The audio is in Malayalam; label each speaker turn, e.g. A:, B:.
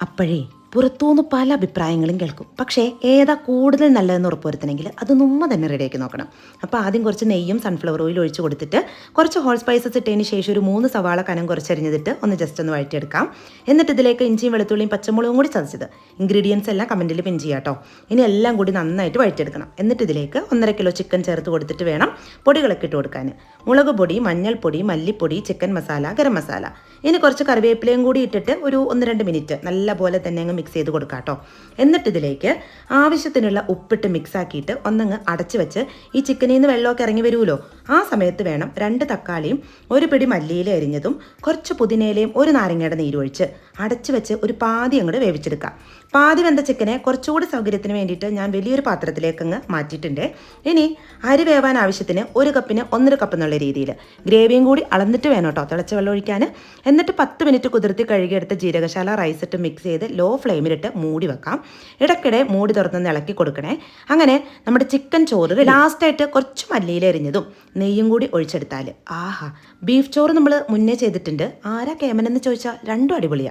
A: അപ്പോഴേ പുറത്തുനിന്ന് പല അഭിപ്രായങ്ങളും കേൾക്കും. പക്ഷേ ഏതാ കൂടുതൽ നല്ലതെന്ന് ഉറപ്പുവരുത്തണമെങ്കിൽ അത് നുമ്മ തന്നെ റെഡിയാക്കി നോക്കണം. അപ്പോൾ ആദ്യം കുറച്ച് നെയ്യും സൺഫ്ലവർ ഓയിൽ ഒഴിച്ച് കൊടുത്തിട്ട് കുറച്ച് ഹോൾ സ്പൈസസ് ഇട്ടതിന് ശേഷം ഒരു മൂന്ന് സവാള കനം കുറച്ചരിഞ്ഞിട്ട് ഒന്ന് ജസ്റ്റ് ഒന്ന് വഴറ്റിയെടുക്കാം. എന്നിട്ട് ഇതിലേക്ക് ഇഞ്ചിയും വെളുത്തുള്ളിയും പച്ചമുളകും കൂടി ചതച്ചത്. ഇൻഗ്രീഡിയൻസ് എല്ലാം കമന്റിൽ പിൻ ചെയ്യാം കേട്ടോ. ഇനി എല്ലാം കൂടി നന്നായിട്ട് വഴറ്റിയെടുക്കണം. എന്നിട്ട് ഇതിലേക്ക് ഒന്നര കിലോ ചിക്കൻ ചേർത്ത് കൊടുത്തിട്ട് വേണം പൊടികളൊക്കെ ഇട്ട് കൊടുക്കാൻ. മുളക് പൊടി മഞ്ഞൾപ്പൊടി മല്ലിപ്പൊടി ചിക്കൻ മസാല ഗരം മസാല ഇനി കുറച്ച് കറിവേപ്പിലയും കൂടി ഇട്ടിട്ട് ഒരു ഒന്ന് രണ്ട് മിനിറ്റ് നല്ല പോലെ തന്നെ അങ്ങ് മിക്സ് ചെയ്ത് കൊടുക്കാം കേട്ടോ. എന്നിട്ട് ഇതിലേക്ക് ആവശ്യത്തിനുള്ള ഉപ്പിട്ട് മിക്സ് ആക്കിയിട്ട് ഒന്നങ്ങ് അടച്ചു വെച്ച് ഈ ചിക്കനിൽ നിന്ന് വെള്ളമൊക്കെ ഇറങ്ങി വരുമല്ലോ. ആ സമയത്ത് വേണം രണ്ട് തക്കാളിയും ഒരു പിടി മല്ലിയില അരിഞ്ഞതും കുറച്ച് പുതിനയിലയും ഒരു നാരങ്ങയുടെ നീരൊഴിച്ച് അടച്ചു വെച്ച് ഒരു പാതി അങ്ങോട്ട് വേവിച്ചെടുക്കാം. പാതി വെന്ത ചിക്കനെ കുറച്ചുകൂടി സൗകര്യത്തിന് വേണ്ടിയിട്ട് ഞാൻ വലിയൊരു പാത്രത്തിലേക്ക് അങ്ങ് മാറ്റിയിട്ടുണ്ട്. ഇനി അരി വേവാൻ ആവശ്യത്തിന് ഒരു കപ്പിന് ഒന്നര കപ്പ് എന്നുള്ള രീതിയിൽ ഗ്രേവിയും കൂടി അളന്നിട്ട് വേണം കേട്ടോ തിളച്ച വെള്ളം ഒഴിക്കാൻ എന്നിട്ട് പത്ത് മിനിറ്റ് കുതിർത്തി കഴുകിയെടുത്ത ജീരകശാല റൈസ് ഇട്ട് മിക്സ് ചെയ്ത് ലോ ഫ്ലെയിമിലിട്ട് മൂടി വെക്കാം. ഇടയ്ക്കിടെ മൂടി തുറന്ന് ഇളക്കി കൊടുക്കണേ. അങ്ങനെ നമ്മുടെ ചിക്കൻ ചോറ് ലാസ്റ്റായിട്ട് കുറച്ച് മല്ലിയിൽ എരിഞ്ഞതും നെയ്യും കൂടി ഒഴിച്ചെടുത്താൽ ആഹാ ബീഫ് ചോറ് നമ്മൾ മുന്നേ ചെയ്തിട്ടുണ്ട്. ആരാ കേമനെന്ന് ചോദിച്ചാൽ രണ്ടും അടിപൊളിയാണ്